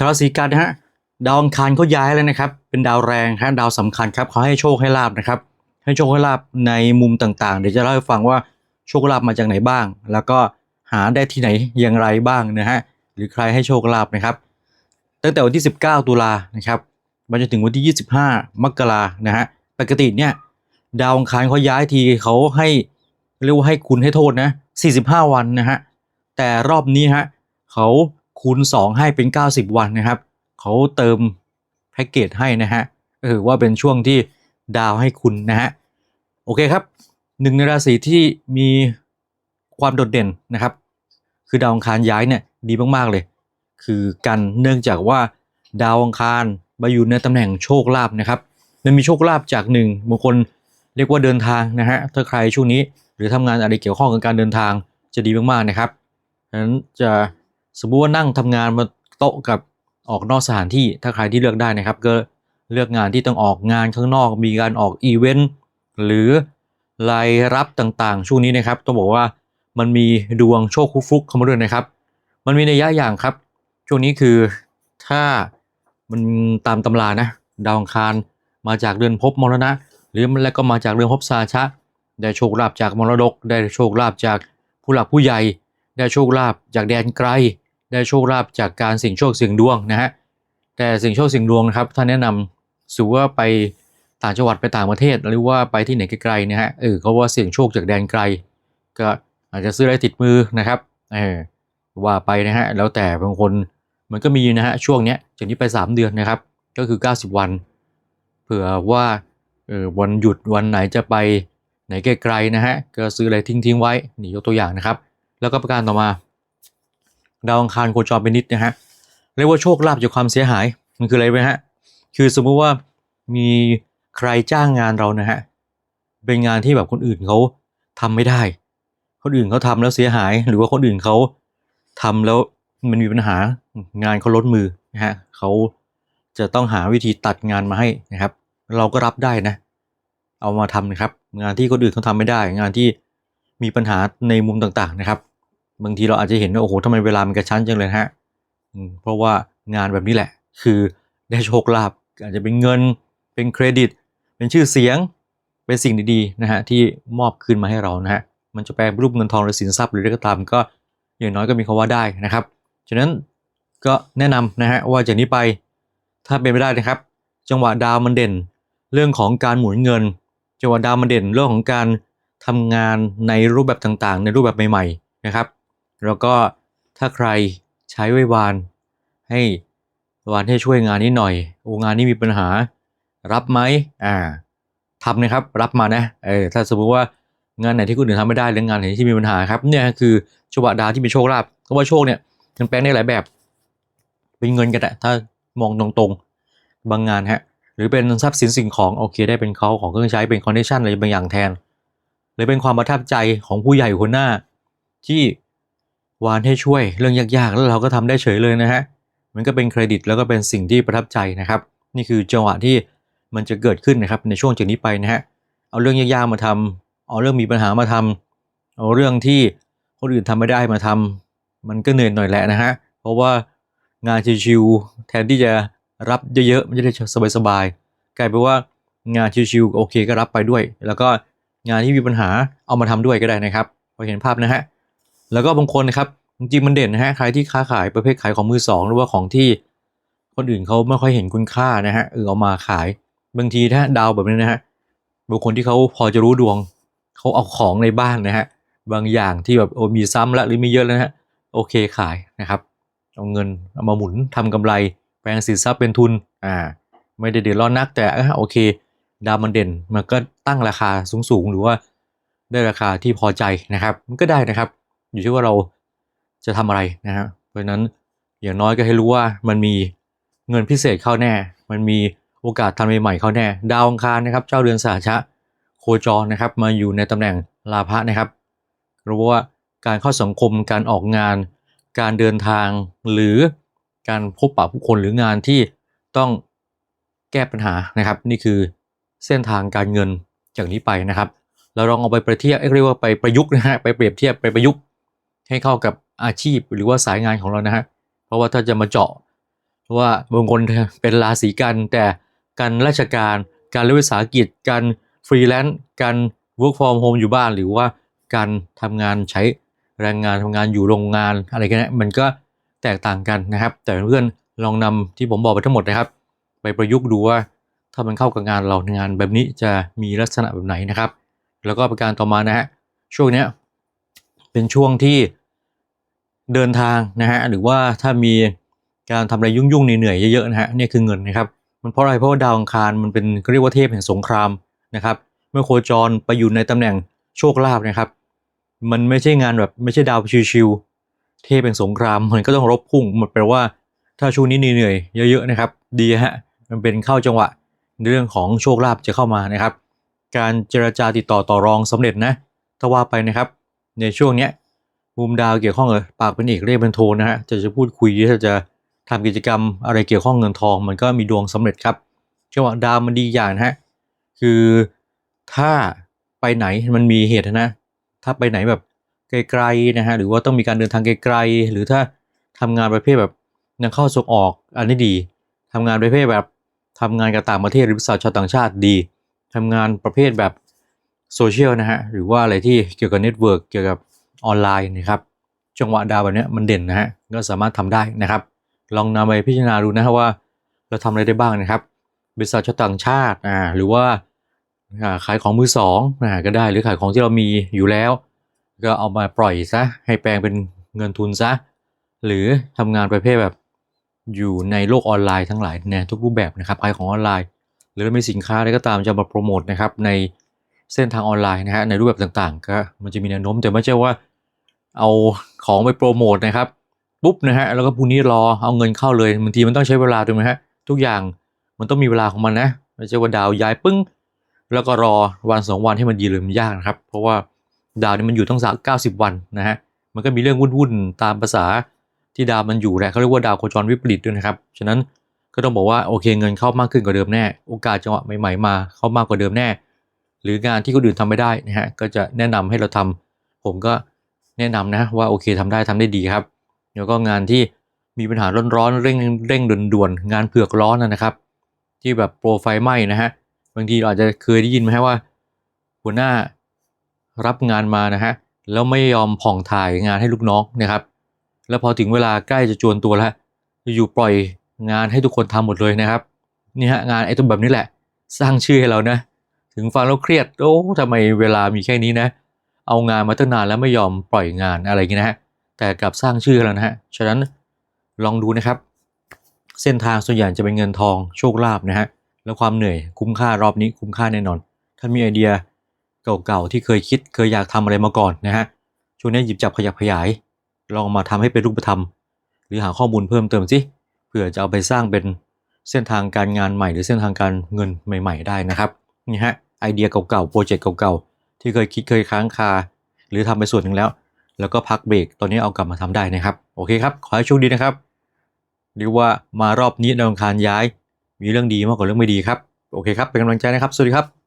ชาวราศีกันนะฮะดาวอังคารเขาย้ายแล้วนะครับ เป็นดาวแรงฮะดาวสำคัญครับเขาให้โชคให้ลาบนะครับ ให้โชคให้ลาบในมุมต่างๆ เดี๋ยวจะเล่าให้ฟังว่าโชคลาภมาจากไหนบ้าง แล้วก็หาได้ที่ไหนอย่างไรบ้างนะฮะหรือใครให้โชคลาภนะครับ ตั้งแต่วันที่ 19 ตุลานะครับมาจนถึงวันที่ 25 มกรานะฮะปกติเนี่ยดาวอังคารเขาย้ายทีเขาให้เรียกว่าให้คุณให้โทษนะ45 วันนะฮะแต่รอบนี้ฮะเขา คูณ 2 ให้เป็น 90 วันนะครับ เขาเติมแพ็กเกจให้นะฮะก็คือว่าเป็นช่วงที่ดาวให้คุณนะฮะ โอเคครับหนึ่งในราศีที่มีความโดดเด่นนะครับ คือดาวอังคารย้ายเนี่ยดีมากๆเลย คือกันเนื่องจากว่าดาวอังคารมาอยู่ในตำแหน่งโชคลาภนะครับมันมีโชคลาภจากหนึ่งบางคนเรียกว่าเดินทางนะฮะถ้าใครช่วงนี้ หรือทำงานอะไรเกี่ยวข้องกับการเดินทางจะดีมากๆนะครับฉะนั้นจะ สมมติว่านั่งทำงานมาโต๊ะกับออกนอกสถานที่ถ้าใครที่เลือกได้นะครับ ก็เลือกงานที่ต้องออกงานข้างนอก มีการออกอีเวนต์หรือรายรับต่างๆ ช่วงนี้นะครับต้องบอกว่ามันมีดวงโชคคุฟุกเข้ามาด้วยนะครับ มันมีในยยะอย่างครับ ช่วงนี้คือถ้ามันตามตำรานะดาวอังคารมาจากเรือนภพมรณะ หรือมันแล้วก็มาจากเรือนภพสาชะ ได้โชคลาภจากมรดก ได้โชคลาภจากผู้หลักผู้ใหญ่ ได้โชคลาภจากแดนไกล ได้โชคลาภจากการสี่งโชคสี่งดวงนะฮะแต่สี่งโชคสี่งดวงนะครับท่านแนะนำสู่ว่าไปต่างจังหวัดไปต่างประเทศ หรือว่าไปที่ไหนไกลๆนะฮะเออเขาว่าเสี่ยงโชคจากแดนไกล ก็อาจจะซื้ออะไรติดมือนะครับเออว่าไปนะฮะแล้วแต่บางคนมันก็มีนะฮะช่วงเนี้ยจากนี้ไป 3 เดือนนะครับ ก็คือ 90 วัน เผื่อว่าเออวันหยุดวันไหนจะไปไหนไกลๆนะฮะก็ซื้ออะไรทิ้งๆไว้นี่ยกตัวอย่างนะครับ แล้วก็ประการต่อมา ดาวอังคารโคจรเป็นนิดนะฮะเรียกว่าโชคลาภจากความเสียหายมันคืออะไรไหมฮะคือสมมุติว่ามีใครจ้างงานเรานะฮะเป็นงานที่แบบคนอื่นเขาทำไม่ได้ คนอื่นเขาทำแล้วเสียหาย หรือว่าคนอื่นเขาทำแล้วมันมีปัญหางานเขาล้นมือนะฮะเขาจะต้องหาวิธีตัดงานมาให้นะครับ เราก็รับได้นะ เอามาทำนะครับ งานที่คนอื่นเขาทำไม่ได้ งานที่มีปัญหาในมุมต่างๆนะครับ บางทีเราอาจจะเห็นว่าโอ้โหทำไมเวลามันกระชั้นจังเลยฮะเพราะว่างานแบบนี้แหละ คือได้โชคลาภอาจจะเป็นเงินเป็นเครดิต เป็นชื่อเสียงเป็นสิ่งดีๆนะฮะที่มอบคืนมาให้เรานะฮะมันจะแปลรูปเงินทองหรือสินทรัพย์หรืออะไรก็ตามก็อย่างน้อยก็มีคำว่าได้นะครับฉะนั้นก็แนะนำนะฮะว่าจากนี้ไปถ้าเป็นไปได้นะครับ จังหวะดาวมันเด่น เรื่องของการหมุนเงิน จังหวะดาวมันเด่นเรื่องของการทำงานในรูปแบบต่างๆ ในรูปแบบใหม่ๆนะครับ แล้วก็ถ้าใครใช้ไว้วาน ให้วานให้ช่วยงานนี้หน่อย โอ้งานนี้มีปัญหา รับไหมอ่าทำนะครับ รับมานะเออถ้าสมมติว่างานไหนที่คนอื่นทำไม่ได้หรืองานไหนที่มีปัญหาครับเนี่ยคือจังหวดาที่มีโชคลาภเพราะว่าโชคเนี่ยมันแปลงได้หลายแบบ เป็นเงินกันแหละถ้ามองตรงๆบางงานฮะหรือเป็นทรัพย์สินสิ่งของโอเคได้เป็นเขาของเครื่องใช้เป็นคอนเนคชั่นอะไรบางอย่างแทน หรือเป็นความประทับใจของผู้ใหญ่คนหน้า ที่ วานให้ช่วยเรื่องยากๆ แล้วเราก็ทำได้เฉยเลยนะฮะ มันก็เป็นเครดิตแล้วก็เป็นสิ่งที่ประทับใจนะครับ นี่คือจังหวะที่มันจะเกิดขึ้นนะครับในช่วงจากนี้ไปนะฮะ เอาเรื่องยากๆมาทำเอาเรื่องมีปัญหามาทำเอาเรื่องที่คนอื่นทำไม่ได้มาทำมันก็เหนื่อยหน่อยแหละนะฮะ เพราะว่างานชิวๆแทนที่จะรับเยอะๆ มันจะได้สบายๆ กลายเป็นว่างานชิวๆโอเคก็รับไปด้วย แล้วก็งานที่มีปัญหาเอามาทำด้วยก็ได้นะครับพอเห็นภาพนะฮะ แล้วก็บางคนนะครับจริงมันเด่นนะฮะใครที่ค้าขายประเภทขายของมือสองหรือว่าของที่คนอื่นเขาไม่ค่อยเห็นคุณค่านะฮะเออเอามาขายบางทีถ้าดาวแบบนี้นะฮะบางคนที่เขาพอจะรู้ดวงเขาเอาของในบ้านนะฮะบางอย่างที่แบบโอ้มีซ้ำแล้วหรือมีเยอะแล้วนะฮะโอเคขายนะครับเอาเงินเอามาหมุนทำกำไร แปลงสินทรัพย์เป็นทุนอ่าไม่ได้เดือดร้อนนัก แต่เออโอเค ดาวมันเด่นมันก็ตั้งราคาสูงๆ หรือว่าได้ราคาที่พอใจนะครับ มันก็ได้นะครับ อยู่ที่ว่าเราจะทำอะไรนะฮะเพราะฉะนั้นอย่างน้อยก็ให้รู้ว่ามันมีเงินพิเศษเข้าแน่ มันมีโอกาสทำใหม่ๆเข้าแน่ ดาวองคารนะครับ เจ้าเรือนสาชะโคจรนะครับ มาอยู่ในตำแหน่งลาภะนะครับรู้ว่าการเข้าสังคมการออกงาน การเดินทางหรือการพบปะผู้คนหรืองานที่ต้องแก้ปัญหานะครับ นี่คือเส้นทางการเงินจากนี้ไปนะครับ เราลองเอาไปประเทียบเอ้ยเรียกว่าไปประยุกต์นะฮะไปเปรียบเทียบไปประยุกต์ ให้เข้ากับอาชีพหรือว่าสายงานของเรานะฮะเพราะว่าถ้าจะมาเจาะเพราะว่าบางคนเป็นราศีกัน แต่การราชการ การเรียนวิสาหกิจ การฟรีแลนซ์การ work from home อยู่บ้าน หรือว่าการทำงานใช้แรงงานทำงานอยู่โรงงานอะไรกันเนี่ยมันก็แตกต่างกันนะครับ แต่เพื่อนลองนำที่ผมบอกไปทั้งหมดนะครับ ไปประยุกต์ดูว่าถ้ามันเข้ากับงานเรางานแบบนี้จะมีลักษณะแบบไหนนะครับ แล้วก็ประการต่อมานะฮะช่วงเนี้ยเป็นช่วงที่ เดินทางนะฮะหรือว่าถ้ามีการทำอะไรยุ่งๆเหนื่อยๆเยอะๆนะฮะนี่คือเงินนะครับมันเพราะอะไรเพราะว่าดาวอังคารมันเป็นเรียกว่าเทพแห่งสงครามนะครับ เมื่อโคจรไปอยู่ในตำแหน่งโชคลาภนะครับ มันไม่ใช่งานแบบไม่ใช่ดาวชิวๆเทพแห่งสงครามมันก็ต้องรบพุ่งหมันแปลว่า ถ้าช่วงนี้เหนื่อยๆเยอะๆนะครับ ดีฮะมันเป็นเข้าจังหวะในเรื่องของโชคลาภจะเข้ามานะครับ การเจรจาติดต่อต่อรองสำเร็จนะถ้าว่าไปนะครับ ในช่วงเนี้ย มุมดาวเกี่ยวข้องกับปากเป็นเอกเรียกเป็นโทนะฮะจะจะพูดคุยถ้าจะทำกิจกรรมอะไรเกี่ยวข้องเงินทอง มันก็มีดวงสำเร็จครับจังหวะดาวมันดีอย่างนะฮะคือถ้าไปไหนมันมีเหตุนะ ถ้าไปไหนแบบไกลๆนะฮะหรือว่าต้องมีการเดินทางไกลๆหรือถ้าทำงานประเภทแบบนำเข้าส่งออกอันนี้ดีทำงานประเภทแบบทำงานกับต่างประเทศหรือภาษาชาวต่างชาติดีทำงานประเภทแบบโซเชียลนะฮะหรือว่าอะไรที่เกี่ยวกับเน็ตเวิร์กเกี่ยวกับ ออนไลน์นะครับจังหวะดาวแบบนี้มันเด่นนะฮะก็สามารถทำได้นะครับ ลองนำไปพิจารณาดูนะฮะว่า เราทำอะไรได้บ้างนะครับบริษัทชาวต่างชาติอ่าหรือว่าขายของมือสองอ่าก็ได้หรือขายของที่เรามีอยู่แล้ว ก็เอามาปล่อยซะให้แปลงเป็นเงินทุนซะหรือทำงานประเภทแบบอยู่ในโลกออนไลน์ทั้งหลายในทุกรูปแบบนะครับขายของออนไลน์ หรือมีสินค้าอะไรก็ตามจะมาโปรโมทนะครับในเส้นทางออนไลน์นะฮะในรูปแบบต่างๆก็มันจะมีแนวโน้มแต่ไม่ใช่ว่า เอาของไปโปรโมทนะครับปุ๊บนะฮะแล้วก็พรุ่งนี้รอเอาเงินเข้าเลยบางทีมันต้องใช้เวลาถูกไหมฮะทุกอย่างมันต้องมีเวลาของมันนะไม่ใช่ว่าดาวย้ายปึ้ง แล้วก็รอวันสองวันให้มันดีเลยมันยากนะครับ เพราะว่าดาวนี่มันอยู่ตั้งสักเก้าสิบวันนะฮะมันก็มีเรื่องวุ่นๆตามภาษาที่ดาวมันอยู่แหละเขาเรียกว่าดาวโคจรวิปริตด้วยนะครับฉะนั้นก็ต้องบอกว่าโอเคเงินเข้ามากขึ้นกว่าเดิมแน่ โอกาสจังหวะใหม่ๆมาเข้ามากกว่าเดิมแน่ หรืองานที่คนอื่นทำไม่ได้นะฮะก็จะแนะนำให้เราทำผมก็ แนะนำนะว่าโอเคทำได้ทำได้ดีครับ แล้วก็งานที่มีปัญหาร้อนๆเร่งเร่งด่วนๆงานเผือกร้อนนะครับ ที่แบบโปรไฟล์ไหม้นะฮะบางทีเราอาจจะเคยได้ยินไหมว่า หัวหน้ารับงานมานะฮะแล้วไม่ยอมผ่องถ่ายงานให้ลูกน้องนะครับ แล้วพอถึงเวลาใกล้จะจวนตัวแล้วอยู่ปล่อยงานให้ทุกคนทำหมดเลยนะครับนี่ฮะงานไอ้ตัวแบบนี้แหละ สร้างชื่อให้เรานะ ถึงฟังแล้วเครียดโอ้ทำไมเวลามีแค่นี้นะ เอางานมาตั้งนานแล้วไม่ยอมปล่อยงานอะไรอย่างนี้นะฮะแต่กลับสร้างชื่อแล้วนะฮะฉะนั้นลองดูนะครับ เส้นทางส่วนใหญ่จะเป็นเงินทองโชคลาภนะฮะแล้วความเหนื่อยคุ้มค่ารอบนี้คุ้มค่าแน่นอนถ้ามีไอเดียเก่าๆที่เคยคิดเคยอยากทำอะไรมาก่อนนะฮะช่วงนี้หยิบจับขยับขยาย ลองมาทำให้เป็นรูปธรรม หรือหาข้อมูลเพิ่มเติมสิเผื่อจะเอาไปสร้างเป็นเส้นทางการงานใหม่ หรือเส้นทางการเงินใหม่ ๆ ได้นะครับนี่ฮะไอเดียเก่าๆโปรเจกต์เก่าๆ ที่เคยคิดเคยค้างคา หรือทำไปส่วนหนึ่งแล้ว แล้วก็พักเบรกตอนนี้เอากลับมาทำได้นะครับ โอเคครับ ขอให้โชคดีนะครับหรือว่ามารอบนี้ดาวอังคารย้าย มีเรื่องดีมากกว่าเรื่องไม่ดีครับ โอเคครับ เป็นกำลังใจนะครับ สวัสดีครับ